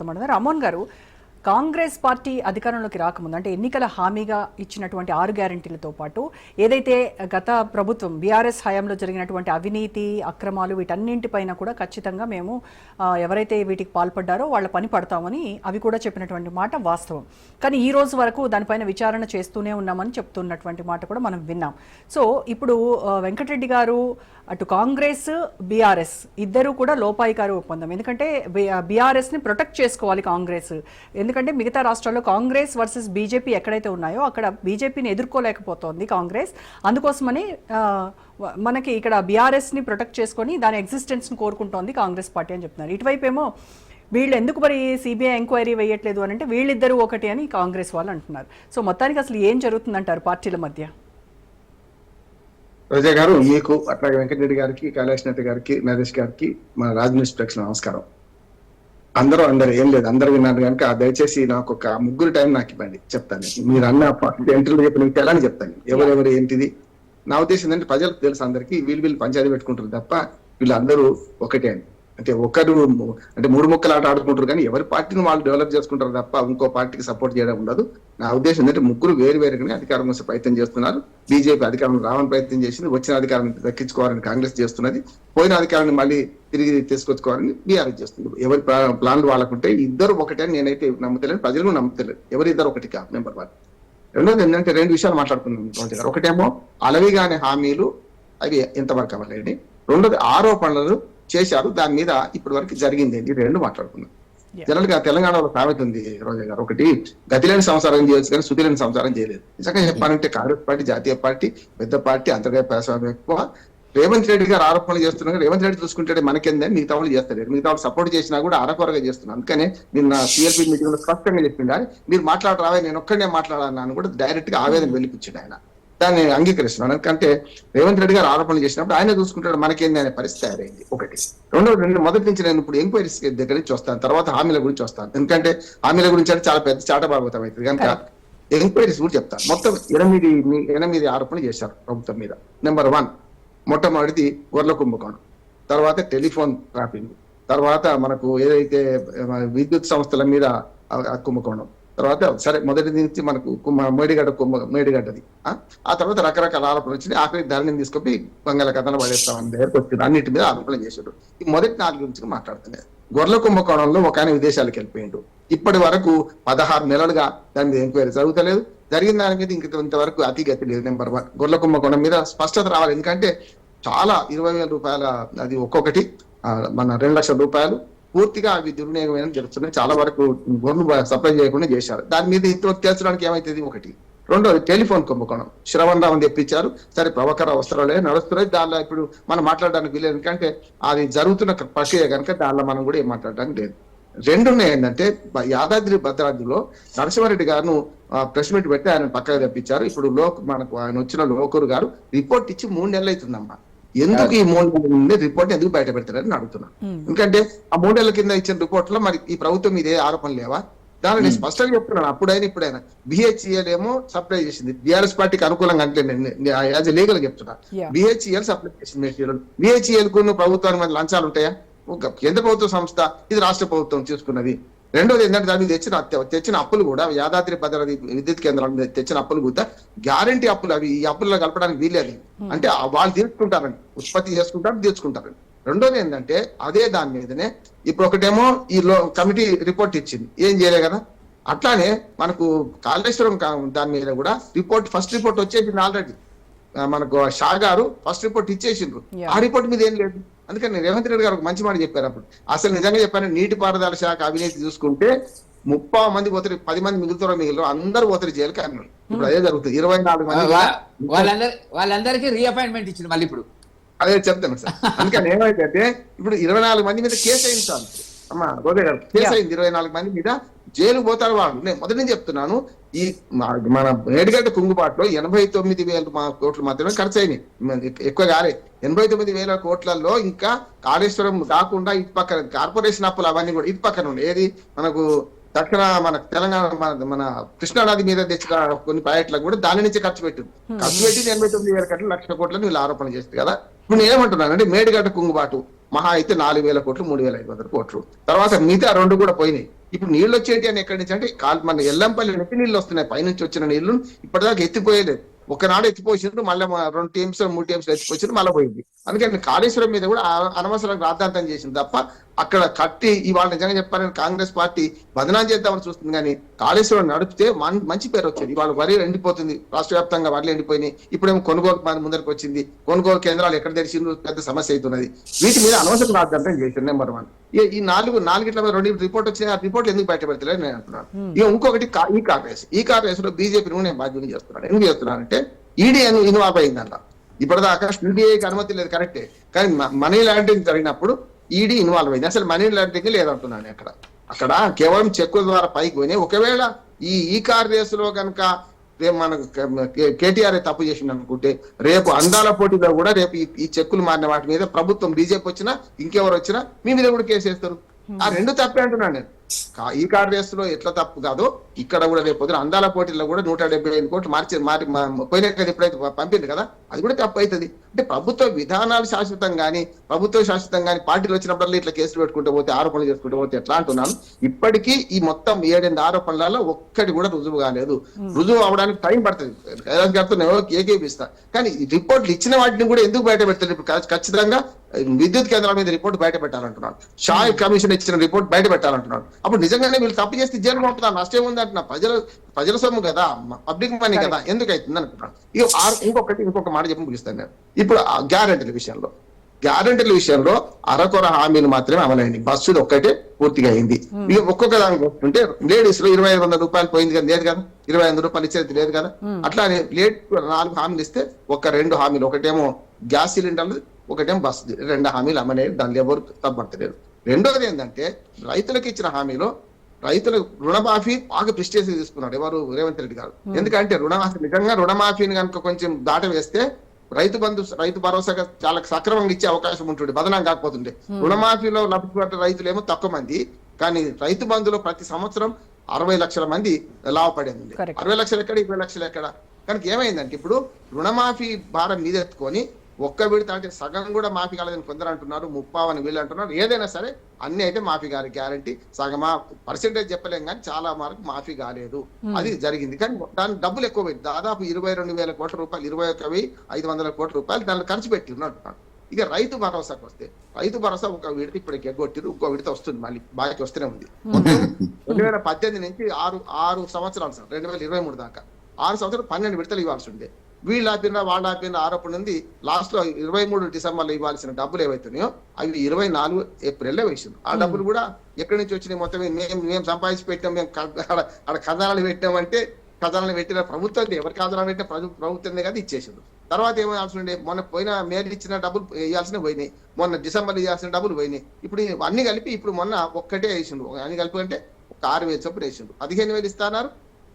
మాట్లాడుతున్నారు రామోహన్ గారు కాంగ్రెస్ పార్టీ అధికారంలోకి రాకముందు అంటే ఎన్నికల హామీగా ఇచ్చినటువంటి ఆరు గ్యారంటీలతో పాటు ఏదైతే గత ప్రభుత్వం బీఆర్ఎస్ హయాంలో జరిగినటువంటి అవినీతి అక్రమాలు వీటన్నింటిపైన కూడా ఖచ్చితంగా మేము ఎవరైతే వీటికి పాల్పడ్డారో వాళ్ళ పని పడతామని అవి కూడా చెప్పినటువంటి మాట వాస్తవం. కానీ ఈ రోజు వరకు దానిపైన విచారణ చేస్తూనే ఉన్నామని చెప్తున్నటువంటి మాట కూడా మనం విన్నాం. సో ఇప్పుడు వెంకటరెడ్డి గారు అటు కాంగ్రెస్ బీఆర్ఎస్ ఇద్దరు కూడా లోపాయికారు ఒప్పందం. ఎందుకంటే బీఆర్ఎస్ని ప్రొటెక్ట్ చేసుకోవాలి కాంగ్రెస్. ఎందుకంటే మిగతా రాష్ట్రాల్లో కాంగ్రెస్ వర్సెస్ బీజేపీ ఎక్కడైతే ఉన్నాయో అక్కడ బీజేపీని ఎదుర్కోలేకపోతోంది కాంగ్రెస్. అందుకోసమని మనకి ఇక్కడ బీఆర్ఎస్ని ప్రొటెక్ట్ చేసుకొని దాని ఎగ్జిస్టెన్స్ని కోరుకుంటోంది కాంగ్రెస్ పార్టీ అని చెప్తున్నారు. ఇటువైపు ఏమో వీళ్ళు ఎందుకు మరి సిబిఐ ఎంక్వైరీ వేయట్లేదు అని అంటే వీళ్ళిద్దరూ ఒకటి అని కాంగ్రెస్ వాళ్ళు అంటున్నారు. సో మొత్తానికి అసలు ఏం జరుగుతుందంటారు పార్టీల మధ్య? రోజా గారు మీకు అట్లాగే వెంకటరెడ్డి గారికి కైలాష్ గారికి నరేష్ గారికి మన రాజనీష్ ప్రేక్ష నమస్కారం. అందరూ అందరు ఏం లేదు అందరు విన్నారు కనుక దయచేసి నాకు ఒక ముగ్గురు టైం నాకు ఇవ్వండి చెప్తాను. మీరు అన్న ఎంట్రీలు చెప్పిన విషయాలని చెప్తాను. ఎవరెవరు ఏంటిది? నా ఉద్దేశం ఏంటంటే ప్రజలకు తెలుసు అందరికీ వీళ్ళు వీళ్ళు పంచాయతీ పెట్టుకుంటారు తప్ప వీళ్ళందరూ ఒకటే అని అంటే ఒకరు అంటే మూడు ముక్కలు ఆట ఆడుకుంటారు కానీ ఎవరి పార్టీని వాళ్ళు డెవలప్ చేసుకుంటారు తప్ప ఇంకో పార్టీకి సపోర్ట్ చేయడం ఉండదు. నా ఉద్దేశం ఏంటంటే ముగ్గురు వేరు వేరుగానే అధికారం కోసం ప్రయత్నం చేస్తున్నారు. బీజేపీ అధికారం రావని ప్రయత్నం చేసింది వచ్చిన అధికారాన్ని దక్కించుకోవాలని కాంగ్రెస్ చేస్తున్నది పోయిన అధికారాన్ని మళ్ళీ తిరిగి తీసుకొచ్చుకోవాలని బీఆర్ఎస్ చేస్తుంది. ఎవరి ప్లాన్లు వాళ్ళకుంటే ఇద్దరు ఒకటే నేనైతే నమ్ముతలేను ప్రజలు నమ్ముతలేరు. ఎవరు ఇద్దరు ఒకటి కాదు నెంబర్ వన్ రెండోది ఏంటంటే రెండు విషయాలు మాట్లాడుకున్నాం ఒకటేమో అలవిగానే హామీలు అవి ఎంతవరకు అవ్వలేని. రెండోది ఆరోపణలు చేశారు. దాని మీద ఇప్పటి వరకు జరిగింది ఏంటి? రెండు మాట్లాడుకున్నాం Yeah. జనరల్గా తెలంగాణలో సామెత ఉంది రోజా గారు. ఒకటి గతి లేని సంసారం చేయొచ్చు కానీ శుద్ధి లేని సంసారం చేయలేదు. నిజంగా చెప్పాలంటే కాంగ్రెస్ పార్టీ జాతీయ పార్టీ పెద్ద పార్టీ అంతర్గత ప్రజాస్వామ్యం ఎక్కువ. రేవంత్ రెడ్డి గారు ఆరోపణలు చేస్తున్నారు రేవంత్ రెడ్డి చూసుకుంటే మనకేందని మిగతా వాళ్ళు చేస్తారు మిగతా వాళ్ళు సపోర్ట్ చేసినా కూడా అరకొరగా చేస్తున్నారు. అందుకనే నిన్న సిఎల్పి మీటింగ్లో స్పష్టంగా చెప్పిండా మీరు మాట్లాడరావే నేను ఒక్కడనే మాట్లాడాలని కూడా డైరెక్ట్గా ఆవేదన వెలిపించాడు ఆయన. దాన్ని అంగీకరిస్తున్నాను. ఎందుకంటే రేవంత్ రెడ్డి గారు ఆరోపణలు చేసినప్పుడు ఆయన చూసుకుంటాడు మనకేంది అనే పరిస్థితి తయారైంది. ఒకటి. రెండోది రెండు మొదటి నుంచి నేను ఇప్పుడు ఎంక్వైరీస్ దగ్గర నుంచి వస్తాను. తర్వాత హామీల గురించి వస్తాను. ఎందుకంటే హామీల గురించి అంటే చాలా పెద్ద చాటబాబుతం అవుతుంది. కనుక ఎంక్వైరీస్ కూడా చెప్తాను. మొత్తం ఎనిమిది ఎనిమిది ఆరోపణలు చేశారు ప్రభుత్వం మీద. నెంబర్ వన్ మొట్టమొదటిది గొర్రెల కుంభకోణం. తర్వాత టెలిఫోన్ ట్రాపింగ్ తర్వాత మనకు ఏదైతే విద్యుత్ సంస్థల మీద కుంభకోణం. తర్వాత సరే మొదటి నుంచి మనకు కుమ్మ- మేడిగడ్డ కుమ్మ మేడిగడ్డది. ఆ? తర్వాత రకరకాల ఆరోపణలు వచ్చినాయి. ఆఖరి ధరణిని తీసుకొని బంగాళ కథను పడేస్తామని దగ్గరకు వచ్చింది అన్నిటి మీద ఆరోపణలు చేశాడు ఈ మొదటి నాలుగు గురించి మాట్లాడుతున్నారు గొర్రెల కుంభకోణంలో ఒక ఆయన విదేశాలకు వెళ్ళిపోయిండు. ఇప్పటి వరకు పదహారు నెలలుగా దాని మీద ఎంక్వైరీ జరుగుతలేదు. జరిగిన దాని మీద ఇంక ఇంతవరకు అతి గతి లేదు నెంబర్ వన్. గొర్రెల కుంభకోణం మీద స్పష్టత రావాలి. ఎందుకంటే చాలా ఇరవై వేల రూపాయల అది ఒక్కొక్కటి మన రెండు లక్షల రూపాయలు. పూర్తిగా అవి దుర్వినియోగమైన జరుగుతున్నాయి. చాలా వరకు గొర్రెలు సప్లై చేయకుండా చేశారు. దాని మీద ఇంతవరకు తేల్చడానికి ఏమైతుంది? ఒకటి. రెండోది టెలిఫోన్ కుంభకోణం. శ్రవణ్ రావు తెప్పించారు. సరే ప్రభాకర్ వస్త్రాలే నడుస్తున్నాయి. దానిలో ఇప్పుడు మనం మాట్లాడడానికి వీలేదు. ఎందుకంటే అది జరుగుతున్న ప్రక్రియ కనుక దానిలో మనం కూడా ఏం మాట్లాడడానికి లేదు. రెండు ఉన్నాయి ఏంటంటే యాదాద్రి భద్రాద్రిలో నరసింహారెడ్డి గారు ప్రెస్ మీట్ పెట్టి ఆయన పక్కగా తెప్పించారు. ఇప్పుడు లోక్ మనకు ఆయన వచ్చిన లోకూరు గారు రిపోర్ట్ ఇచ్చి మూడు నెలలు అవుతుందమ్మా. ఎందుకు ఈ మూడు నెలల ముందే రిపోర్ట్ ఎందుకు బయట పెడతారని అడుగుతున్నా. ఎందుకంటే ఆ మూడేళ్ళ కింద ఇచ్చిన రిపోర్ట్లో మరి ఈ ప్రభుత్వం మీద ఏ ఆరోపణ లేవా? దాన్ని నేను స్పష్టంగా చెప్తున్నాను. అప్పుడైనా ఇప్పుడైనా. బిహెచ్ఈఎల్ ఏమో సప్లై చేసింది. బీఆర్ఎస్ పార్టీకి అనుకూలంగా అంటే యాజ్ లీగల్ చెప్తున్నా. బిహెచ్ఈఎల్ సప్లై చేసింది మెటీరియల్ బిహెచ్ఈఎల్కు ప్రభుత్వానికి మరి లంచాలు ఉంటాయా? కేంద్ర ప్రభుత్వ సంస్థ ఇది రాష్ట్ర ప్రభుత్వం చూసుకున్నది. రెండోది ఏంటంటే దాన్ని తెచ్చిన తెచ్చిన అప్పులు కూడా యాదాద్రి భద్రాద్రి విద్యుత్ కేంద్రాల మీద తెచ్చిన అప్పులు కూడా గ్యారంటీ అప్పులు. అవి ఈ అప్పుల్లో కలపడానికి వీలేదు అంటే వాళ్ళు తీర్చుకుంటారని ఉత్పత్తి చేసుకుంటారు తీర్చుకుంటారని రెండోది ఏంటంటే అదే దాని మీదనే ఇప్పుడు ఒకటేమో ఈ లో కమిటీ రిపోర్ట్ ఇచ్చింది. ఏం చేయలే కదా? అట్లానే మనకు కాళేశ్వరం దాని మీద కూడా రిపోర్ట్ ఫస్ట్ రిపోర్ట్ వచ్చేసింది ఆల్రెడీ. మనకు షా గారు ఫస్ట్ రిపోర్ట్ ఇచ్చేసిండ్రు. ఆ రిపోర్ట్ మీద ఏం లేదు. అందుకని రేవంత్ రెడ్డి గారు ఒక మంచి మాట చెప్పారు అప్పుడు. అసలు నిజంగా చెప్పాను నీటిపారుదల శాఖ అవినీతి చూసుకుంటే ముప్పా మంది పోతారు పది మంది మిగులుతారో మిగిలిన అందరూ పోతారు జైలుకి అన్నారు. ఇప్పుడు అదే జరుగుతుంది. ఇరవై నాలుగు మంది వాళ్ళందరి వాళ్ళందరికీ రీఅపాయింట్మెంట్ ఇచ్చింది మళ్ళీ ఇప్పుడు. అదే చెప్తాను సార్. అందుకని ఏమైతే ఇప్పుడు ఇరవై నాలుగు మంది మీద కేసు సార్ అమ్మా గారు కేసు. అయింది ఇరవై నాలుగు మంది మీద జైలు పోతారు వాళ్ళు. నేను మొదటి నుంచి చెప్తున్నాను ఈ మన ఏడుగడ్డ కుంగుబాటులో ఎనభై తొమ్మిది వేల కోట్లు మాత్రమే ఖర్చు అయినాయి. ఎక్కువ కాలే. ఎనభై తొమ్మిది వేల కోట్లలో ఇంకా కాళేశ్వరం కాకుండా ఇటు పక్కన కార్పొరేషన్ అప్పులు అవన్నీ కూడా ఇటు పక్కన ఉన్నాయి. ఏది? మనకు దక్షిణ మన తెలంగాణ మన మన కృష్ణానది మీద తెచ్చిన కొన్ని ప్రాజెక్టులకు కూడా దాని నుంచి ఖర్చు పెట్టింది ఖర్చు పెట్టి ఎనభై తొమ్మిది వేల కట్ల లక్ష కోట్లని వీళ్ళు ఆరోపణ చేస్తుంది కదా. ఇప్పుడు నేను ఏమంటున్నాను అంటే మేడిగడ్డ కుంగుబాటు మహా అయితే నాలుగు వేల కోట్లు మూడు వేల ఐదు వందల కోట్లు. తర్వాత మిగతా రెండు కూడా పోయినాయి. ఇప్పుడు నీళ్ళు వచ్చేటి అని ఎక్కడి నుంచి అంటే కాల్ మన ఎల్లంపల్లి నుంచి నీళ్ళు వస్తున్నాయి. పైనుంచి వచ్చిన నీళ్ళు ఇప్పటిదాకా ఎత్తిపోయలేదు. ఒకనాడు ఎత్తిపోసిండ్రు మళ్ళీ రెండు టీమ్స్ మూడు టీమ్స్ ఎత్తిపోసిండ్రు మళ్ళీ పోయింది. అందుకని కాళేశ్వరం మీద కూడా అనవసరంగా రాద్ధాంతం చేసింది తప్ప అక్కడ కట్టి ఇవాళ నిజంగా చెప్పాలని కాంగ్రెస్ పార్టీ బదనాం చేద్దామని చూస్తుంది. కానీ కాళేశ్వరం నడిపితే మంచి పేరు వచ్చేది. ఇవాళ వరి ఎండిపోతుంది. రాష్ట్ర వ్యాప్తంగా వడ్లు ఎండిపోయినాయి. ఇప్పుడేమో కొనుగోలు ముందరికి వచ్చింది. కొనుగోలు కేంద్రాలు ఎక్కడ తెరిచిందో పెద్ద సమస్య అవుతున్నది. వీటి మీద అనవసరం రాద్ధాంతం చేసింది నెంబర్ వన్ ఈ- నాలుగు నాలుగిట్ల మీద రెండు రిపోర్ట్ వచ్చినాయి. ఆ రిపోర్ట్ ఎందుకు బయట పెడతలేదు నేను అంటున్నాను. ఇక ఇంకొకటి ఈ కాంగ్రెస్. ఈ కాంగ్రెస్లో బీజేపీ నేను బాధ్యత చేస్తున్నాను. ఎందుకు చేస్తున్నానంటే ఈడీ ఇన్వాల్వ్ అయిందంట ఇప్పటిదాకా సిబిఐకి అనుమతి లేదు కరెక్టే. కానీ మనీ లాండరింగ్ జరిగినప్పుడు ఈడీ ఇన్వాల్వ్ అయింది. అసలు మనీ లాండరింగ్ లేదంటున్నాను అక్కడ. అక్కడ కేవలం చెక్కుల ద్వారా పైకి పోయినాయి. ఒకవేళ ఈ ఈ కార్ రేసులో కనుక మనకు కేటీఆర్ తప్పు చేసింది అనుకుంటే రేపు అందాల పోటీలో కూడా రేపు ఈ- ఈ చెక్కులు మారిన వాటి మీద ప్రభుత్వం బీజేపీ వచ్చినా ఇంకెవరు వచ్చినా మీ మీద కూడా కేసు వేస్తారు. ఆ రెండు తప్పే అంటున్నాను నేను. ఈ కార్ రేస్లో ఎట్లా తప్పు కాదో. ఇక్కడ కూడా రేపు పొద్దున అందాల పోటీల్లో కూడా నూట డెబ్బై ఐదు కోట్లు మార్చి మారి మా- పోయిన కదా ఎప్పుడైతే పంపింది కదా అది కూడా తప్పు అవుతుంది. అంటే ప్రభుత్వ విధానాలు శాశ్వతం గాని ప్రభుత్వం శాశ్వతం గాని పార్టీలు వచ్చినప్పుడల్లా ఇట్లా కేసులు పెట్టుకుంటూ పోతే ఆరోపణలు చేసుకుంటూ పోతే ఎట్లా అంటున్నాను? ఇప్పటికీ ఈ మొత్తం ఏడెనిమిది ఆరోపణలలో ఒక్కటి కూడా రుజువు కాలేదు. రుజువు అవడానికి టైం పడుతుంది. కైలాస్ గారితో నేను ఏకీపిస్తా కానీ రిపోర్ట్లు ఇచ్చిన వాటిని కూడా ఎందుకు బయట పెడతారు? ఇప్పుడు ఖచ్చితంగా విద్యుత్ కేంద్రాల మీద రిపోర్ట్ బయట పెట్టాలంటున్నాను షాయ్ కమిషన్ ఇచ్చిన రిపోర్ట్ బయట పెట్టాలంటున్నాను అప్పుడు నిజంగానే వీళ్ళు తప్పు చేస్తే జైలు పంపుతా నష్టం ఉంది అంటున్నా ప్రజల ప్రజల సొమ్ము కదా పబ్లిక్ మనీ కదా ఎందుకు అవుతుంది అనుకుంటున్నాను ఇంకొకటి ఇంకొక మాట చెప్పి ముగిస్తాను నేను. ఇప్పుడు గ్యారంటీల విషయంలో గ్యారంటీల విషయంలో అరకొర హామీలు మాత్రమే అమలైంది బస్సులు ఒక్కటే పూర్తిగా అయింది. ఇక ఒక్కొక్క దానికి వస్తుంటే లేడీస్లో ఇరవై ఐదు వందల రూపాయలు పోయింది కదా లేదు కదా? ఇరవై ఐదు రూపాయలు ఇచ్చేది లేదు కదా? అట్లానే లేట్ నాలుగు హామీలు ఇస్తే ఒక రెండు హామీలు. ఒకటేమో గ్యాస్ సిలిండర్లు ఒకటేమో బస్సు రెండు హామీలు అమలయ్యాయి దానిలో ఎవరు తప్పట్టలేరు రెండోది ఏంటంటే రైతులకు ఇచ్చిన హామీలో రైతులకు రుణమాఫీ బాగా ప్రిస్టేజ్ తీసుకున్నాడు ఎవరు? రేవంత్ రెడ్డి గారు. ఎందుకంటే రుణమాఫీ నిజంగా రుణమాఫీని కనుక కొంచెం దాట వేస్తే రైతు బంధు రైతు భరోసాగా చాలా సక్రమంగా ఇచ్చే అవకాశం ఉంటుంది బదనం కాకపోతుండే. రుణమాఫీలో లబ్ధి రైతులు ఏమో తక్కువ మంది కానీ రైతు బంధులో ప్రతి సంవత్సరం అరవై లక్షల మంది లాభపడింది. అరవై లక్షలు ఎక్కడ? ఇరవై లక్షలు ఎక్కడ? కనుక ఏమైందంటే ఇప్పుడు రుణమాఫీ భారం మీదెత్తుకొని ఒక్క విడత అంటే సగం కూడా మాఫీ కాలేదని కొందరు అంటున్నారు ముప్పావని వీళ్ళు అంటున్నారు. ఏదైనా సరే అన్ని అయితే మాఫీ కాదు గ్యారంటీ. సగమా పర్సెంటేజ్ చెప్పలేం కానీ చాలా వరకు మాఫీ కాలేదు. అది జరిగింది. కానీ దాని డబ్బులు ఎక్కువ పెట్టి దాదాపు ఇరవై రెండు వేల కోట్ల రూపాయలు ఇరవై వెయ్యి ఐదు వందల కోట్ల రూపాయలు దానిలో ఖర్చు పెట్టి అంటున్నాను ఇక రైతు భరోసాకు వస్తే రైతు భరోసా ఒక విడత ఇప్పుడు ఎగ్గొట్టిరు ఇంకో విడత వస్తుంది మళ్ళీ బాకీ వస్తూనే ఉంది. రెండు వేల పద్దెనిమిది నుంచి ఆరు ఆరు సంవత్సరాలు సార్ రెండు వేల ఇరవై మూడు దాకా. ఆరు సంవత్సరాలు పన్నెండు విడతలు ఇవ్వాల్సి ఉండే. వీళ్ళు ఆపిన వాళ్ళు ఆపిన ఆరోపణ ఉంది. లాస్ట్లో ఇరవై మూడు డిసెంబర్లో ఇవ్వాల్సిన డబ్బులు ఏవైతున్నాయో అవి ఇరవై నాలుగు ఏప్రిల్లో వేసింది ఆ డబ్బులు కూడా ఎక్కడి నుంచి వచ్చినాయి మొత్తం మేము మేము సంపాదించి పెట్టాం మేము ఆడ ఖజానాలు పెట్టామంటే ఖజానాలు పెట్టిన ప్రభుత్వం ఎవరి ఖజానాలు పెట్టిన ప్రభు- ప్రభుత్వమే కదా ఇచ్చేసింది తర్వాత ఏమేయాల్సి ఉండే మొన్న పోయిన మేలు ఇచ్చిన డబ్బులు ఇవ్వాల్సిన పోయినాయి. మొన్న డిసెంబర్ ఇవ్వాల్సిన డబ్బులు పోయినాయి. ఇప్పుడు అన్ని కలిపి ఇప్పుడు మొన్న ఒక్కటే వేసిండు అన్ని కలిపి అంటే ఒక ఆరు వేలు చొప్పున వేసిండు పదిహేను వేలు ఇస్తున్నారు.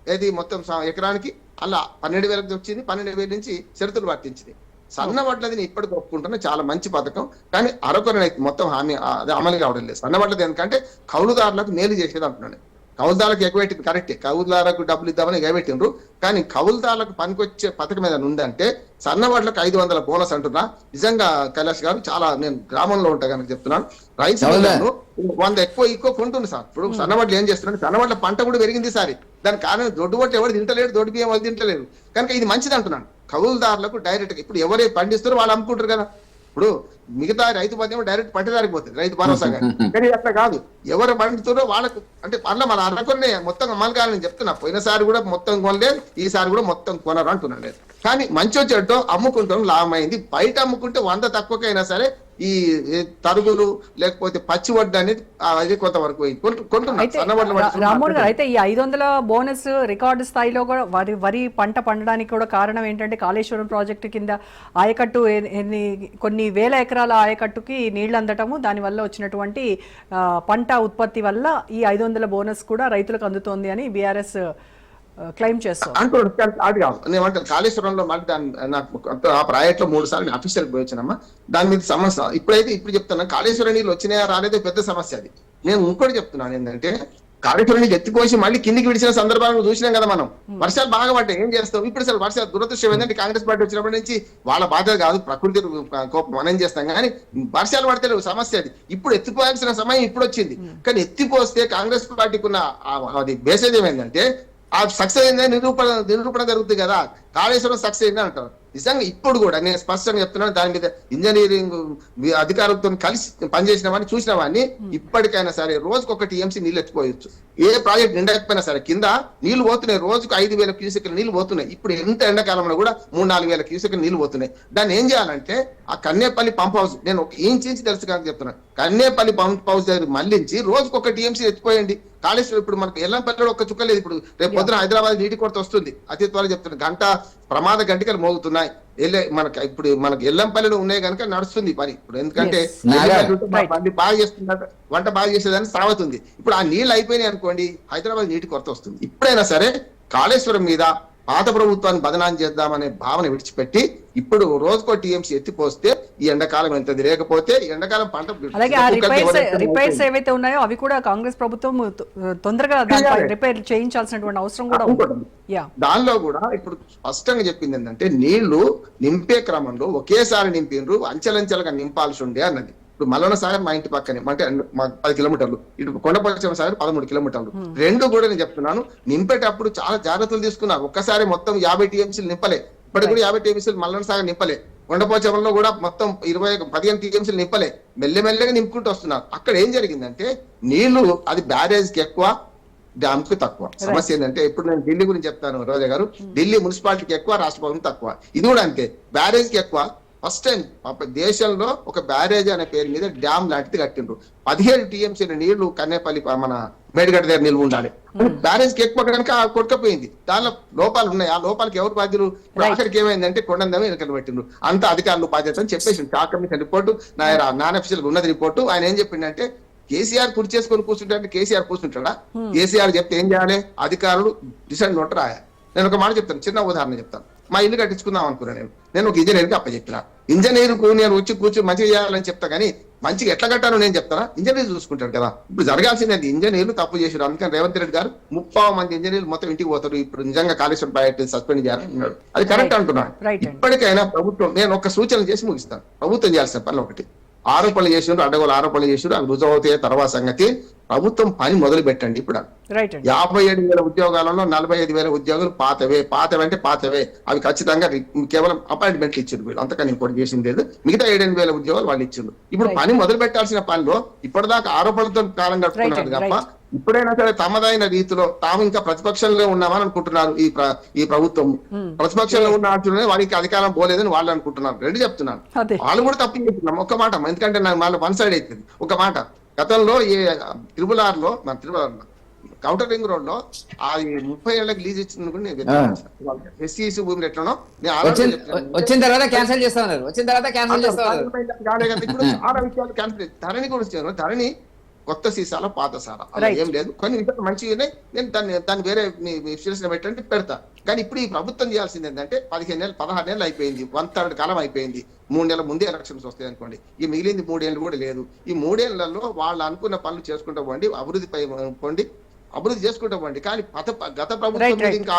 ఏది మొత్తం ఎకరానికి? అలా పన్నెండు వేలకు వచ్చింది పన్నెండు వేల నుంచి షరతులు వర్తించింది సన్న వడ్లది ఇప్పటికి ఒప్పుకుంటున్నా చాలా మంచి పథకం. కానీ అరకొర మొత్తం హామీ అది అమలు కావడం లేదు. సన్న వడ్లది ఎందుకంటే కౌలుదారులకు మేలు చేసేది అంటున్నాను కౌలుదారులకు ఎగబెట్టింది కరెక్టే కౌలుదారులకు డబ్బులు ఇద్దామని ఎగబెట్టిండ్రు. కానీ కౌలుదారులకు పనికొచ్చే పథకం ఏదైనా ఉందంటే సన్న వడ్లకు ఐదు వందల బోనస్ అంటున్నా. నిజంగా కైలాష్ గారు చాలా నేను గ్రామంలో ఉంటా కనుక చెప్తున్నాను. అవునా? వంద ఎక్కువ ఎక్కువ కొంటుంది సార్. ఇప్పుడు సన్నవడ్లు ఏం చేస్తున్నాడు సన్నవడ్ల పంట కూడా పెరిగింది సారి. దాని కారణం దొడ్డు బొట్టు ఎవరు తింటలేడు దొడ్డు బియ్యం వాళ్ళు తింటలేరు. కనుక ఇది మంచిది అంటున్నాను. కౌలుదారులకు డైరెక్ట్ ఇప్పుడు ఎవరే పండిస్తారో వాళ్ళు అమ్ముకుంటారు కదా. ఇప్పుడు మిగతా రైతు పద్యం డైరెక్ట్ పట్టేదారికి పోతుంది రైతు భరోసా కానీ కానీ అట్లా కాదు. ఎవరు పండుతున్నారో వాళ్ళకు అంటే మళ్ళీ మన అరకొన్నే మొత్తం అమలు నేను చెప్తున్నా. పోయినసారి కూడా మొత్తం కొనలేదు ఈసారి కూడా మొత్తం కొనరు అంటున్నాను నేను. కానీ మంచి చెడ్డో అమ్ముకుంటాం లాభమైంది. బయట అమ్ముకుంటే వంద తక్కువకైనా సరే ఈ తరుగులు లేకపోతే పచ్చి వడ్డు అనేది అది కొంతవరకు పోయింది. కొంటు- కొంటున్నారు అయితే సన్న వడ్ల రా- వడ్లు రామ్మోహన్ గారు అయితే ఈ ఐదు వందల బోనస్ రికార్డు స్థాయిలో కూడా వరి వరి పంట పండడానికి కూడా కారణం ఏంటంటే కాళేశ్వరం ప్రాజెక్టు కింద ఆయకట్టు కొన్ని వేల ఎకరాల ఆయకట్టుకి నీళ్ళు అందటము దానివల్ల వచ్చినటువంటి పంట ఉత్పత్తి వల్ల ఈ ఐదు వందల బోనస్ కూడా రైతులకు అందుతోంది అని బీఆర్ఎస్ క్లెయిమ్ కానీ అది కాదు. నేను అంటే కాళేశ్వరంలో మళ్ళీ దాని నాకు ఆ ప్రాజెక్ట్లో మూడు సార్లు అఫీషియల్ పోయి వచ్చానమ్మా దాని మీద సమస్య ఇప్పుడైతే ఇప్పుడు చెప్తున్నా కాళేశ్వరం నీళ్ళు వచ్చినాయా రాలేదో పెద్ద సమస్య అది. నేను ఇంకోటి చెప్తున్నాను ఏంటంటే కాళేశ్వరం ఎత్తిపోసి మళ్ళీ కిందికి విడిచిన సందర్భాలను చూసినాం కదా మనం. వర్షాలు బాగా పడ్డాయి ఏం చేస్తాం ఇప్పుడు అసలు వర్షాలు దురదృష్టం ఏంటంటే కాంగ్రెస్ పార్టీ వచ్చినప్పటి నుంచి వాళ్ళ బాధ్యత కాదు ప్రకృతి కోపం మనం చేస్తాం? కానీ వర్షాలు పడితే సమస్య అది. ఇప్పుడు ఎత్తిపోయాల్సిన సమయం ఇప్పుడు వచ్చింది కానీ ఎత్తిపోస్తే కాంగ్రెస్ పార్టీకి ఉన్న అది బేసేజ్ ఏమైందంటే ఆ సక్సెస్ అయిందని నిరూపణ నిరూపణ జరుగుతుంది కదా. కాళేశ్వరం సక్సెస్ అయింది అంటారు. నిజంగా ఇప్పుడు కూడా నేను స్పష్టంగా చెప్తున్నాను దాని మీద ఇంజనీరింగ్ అధికారులతో కలిసి పనిచేసిన వాడిని చూసిన వాడిని ఇప్పటికైనా సరే రోజుకు ఒక టీఎంసీ నీళ్ళు ఎత్తిపోయొచ్చు. ఏ ప్రాజెక్ట్ నిండకపోయినా సరే కింద నీళ్ళు పోతున్నాయి రోజుకు ఐదు వేల క్యూసెక్ల నీళ్ళు పోతున్నాయి. ఇప్పుడు ఎంత ఎండాకాలంలో కూడా మూడు నాలుగు వేల క్యూసెక్ల నీళ్ళు పోతున్నాయి. దాన్ని ఏం చేయాలంటే ఆ కన్నేపల్లి పంప్ హౌస్ నేను ఒక ఇంచ్ ఇంచి తెలుసు కానీ చెప్తున్నాను. కన్నేపల్లి పంప్ హౌస్ దగ్గర మళ్ళించి రోజుకు ఒక టీఎంసీ ఎత్తిపోయండి. కాళేశ్వరం ఇప్పుడు మనకు ఎల్లంపల్లిలో ఒక చుక్క లేదు. ఇప్పుడు రేపు పొద్దున హైదరాబాద్ నీటి కొరత వస్తుంది. అతి త్వరగా చెప్తున్నా. గంట ప్రమాద గంటికలు మోగుతున్నాయి. ఎల్లే మనకి ఇప్పుడు మనకి ఎల్లంపల్లిలో ఉన్నాయి కనుక నడుస్తుంది పని. ఇప్పుడు ఎందుకంటే. బండి బాగా చేస్తున్నారు. వంట బాగా చేసేదాన్ని సాగుతుంది. ఇప్పుడు ఆ నీళ్ళు అయిపోయినాయి అనుకోండి హైదరాబాద్ నీటి కొరత వస్తుంది. ఇప్పుడైనా సరే కాళేశ్వరం మీద పాత ప్రభుత్వాన్ని బదనాం చేద్దామనే భావన విడిచిపెట్టి ఇప్పుడు రోజుకో టీఎంసీ ఎత్తిపోస్తే ఈ ఎండాకాలం ఎంతది లేకపోతే ఈ ఎండాకాలం పంట అలాగే రిపేర్స్. ఏవైతే ఉన్నాయో అవి కూడా కాంగ్రెస్ ప్రభుత్వం తొందరగా. రిపేర్ చేయించాల్సినటువంటి అవసరం కూడా దానిలో కూడా ఇప్పుడు స్పష్టంగా చెప్పింది ఏంటంటే నీళ్ళు నింపే క్రమంలో ఒకేసారి నింపిండ్రు అంచెలంచెలుగా నింపాల్సి ఉండే అన్నది. ఇప్పుడు మల్లన సాగర్ మా ఇంటి పక్కనే అంటే పది కిలోమీటర్లు. ఇటు కొండపచ్చమ సాగర్ పదమూడు కిలోమీటర్లు. రెండు కూడా నేను చెప్తున్నాను. నింపేటప్పుడు చాలా జాగ్రత్తలు తీసుకున్నారు ఒక్కసారి మొత్తం యాభై టీఎంసీలు నింపలే. ఇప్పటికి కూడా యాభై టీఎంసీలు మల్లన సాగర్ నింపలే. కొండపోచంలో కూడా మొత్తం ఇరవై పదిహేను టీఎంసీలు నింపలే. మెల్లమెల్లగా నింపుకుంటూ వస్తున్నారు అక్కడ ఏం జరిగిందంటే నీళ్ళు అది బ్యారేజ్కి ఎక్కువ డ్యామ్కు తక్కువ సమస్య ఏంటంటే ఇప్పుడు నేను ఢిల్లీ గురించి చెప్తాను రోజా గారు. ఢిల్లీ మున్సిపాలిటీకి ఎక్కువ రాష్ట్ర ప్రభుత్వం తక్కువ. ఇది కూడా అంతే. బ్యారేజ్కి ఎక్కువ ఫస్ట్ టైం దేశంలో ఒక బ్యారేజ్ అనే పేరు మీద డ్యామ్ లాంటిది కట్టిండ్రు. పదిహేడు టీఎంసీల నీళ్ళు కన్నేపల్లి మన మేడిగడ్డ దగ్గర నిల్వ ఉండాలి. బ్యారేజ్కి ఎక్కువ కనుక కొట్టుకపోయింది. దానిలో లోపాలు ఉన్నాయి. ఆ లోపాలకి ఎవరు బాధ్యులు. ఆఖరికి ఏమైందంటే కొండందమే వెనకలు పెట్టిండ్రు. అంత అధికారులు బాధ్యత అని చెప్పేసి ఆ కమిషన్ రిపోర్టు నా నాన్ అఫీషియల్ ఉన్నది రిపోర్టు. ఆయన ఏం చెప్పిండంటే కేసీఆర్ కుర్చీ చేసుకొని కూర్చుంటే కేసీఆర్ కూర్చుంటాడా? కేసీఆర్ చెప్తే ఏం చేయాలి? అధికారులు డిసైడ్ నోట్ రాయాలి నేను ఒక మాట చెప్తాను చిన్న ఉదాహరణ చెప్తాను. మా ఇల్లు కట్టించుకుందాం అనుకున్నాను నేను. నేను ఒక ఇంజనీర్కి అప్పచెప్పిన. ఇంజనీర్కు నేను వచ్చి కూర్చొని మంచిగా చేయాలని చెప్తా కానీ మంచిగా ఎట్లా కట్టాలో నేను చెప్తానా? ఇంజనీర్ చూసుకుంటాడు కదా. ఇప్పుడు జరగాల్సింది అది ఇంజనీర్లు తప్పు చేశారు. అందుకని రేవంత్ రెడ్డి గారు ముప్పావు మంది ఇంజనీర్లు మొత్తం ఇంటికి పోతారు. ఇప్పుడు నిజంగా కాళేశ్వరం ప్రాజెక్ట్ సస్పెండ్ చేయాలని అన్నాడు. అది కరెక్ట్ అంటున్నాను ఇప్పటికైనా ప్రభుత్వం నేను ఒక సూచన చేసి ముగిస్తాను. ప్రభుత్వం చేయాల్సిన పని ఒకటి. ఆరోపణలు చేసిండ్రు అడ్డగోలు ఆరోపణలు చేసిండ్రు అవి రుజువు అవుతాయి తర్వాత సంగతి. ప్రభుత్వం పని మొదలు పెట్టండి ఇప్పుడు యాభై ఏడు వేల ఉద్యోగాలలో నలభై ఐదు వేల ఉద్యోగులు పాతవే పాతవే అంటే పాతవే. అవి ఖచ్చితంగా కేవలం అపాయింట్మెంట్లు ఇచ్చిండ్రు వీళ్ళు. అంతకని ఇంకోటి చేసింది లేదు. మిగతా ఏడెనిమిది వేల ఉద్యోగాలు వాళ్ళు ఇచ్చిండ్రు. ఇప్పుడు. పని మొదలు పెట్టాల్సిన పనిలో ఇప్పటిదాకా ఆరోపణలతో కాలం గడుపుతున్నారు Right, తప్ప. ఇప్పుడైనా సరే తమదైన రీతిలో తాము ఇంకా ప్రతిపక్షంలో ఉన్నామని అనుకుంటున్నారు ఈ ఈ ప్రభుత్వం. ప్రతిపక్షంలో ఉన్న అంటున్నారే వారికి అధికారం పోలేదని వాళ్ళు అనుకుంటున్నారు. రెండు చెప్తున్నాను. వాళ్ళు కూడా తప్పు చేస్తున్నాం ఒక్క మాట ఎందుకంటే నాకు మళ్ళీ వన్ సైడ్ అవుతుంది ఒక మాట గతంలో ఈ తిరుమలార్లో మన తిరుమల కౌంటర్ రింగ్ రోడ్లో ఆ ముప్పై ఏళ్ళకి లీజ్ ఇచ్చింది కూడా నేను ఎస్సీసీ భూములు ఎట్లనో వచ్చిన తర్వాత క్యాన్సిల్ చేస్తా ఉన్నారు. వచ్చిన తర్వాత క్యాన్సిల్ చేస్తా ఉన్నారు. కాలే కదా, ఇప్పుడు చాలా విషయాలు క్యాన్సిల్ ధరణి కూడా ధరణి కొత్త సీసాల పాత సారా అలా. ఏం లేదు. కొన్ని విషయాలు మంచిగానే నేను దాన్ని దాన్ని వేరే మీ శిరస్సులో పెట్టండి పెడతా. కానీ ఇప్పుడు ఈ ప్రభుత్వం చేయాల్సింది ఏంటంటే పదిహేను నెలలు పదహారు నెలలు అయిపోయింది. వన్ థర్డ్ కాలం అయిపోయింది. మూడు నెలల ముందే ఎలక్షన్స్ వస్తాయి అనుకోండి. ఈ మిగిలింది మూడేళ్ళు కూడా లేదు. ఈ మూడేళ్ళలో వాళ్ళు అనుకున్న పనులు చేసుకుంటూ పోండి అభివృద్ధి పై పోండి అభివృద్ధి చేసుకుంటూ పోండి. కానీ గత ప్రభుత్వం. ఇంకా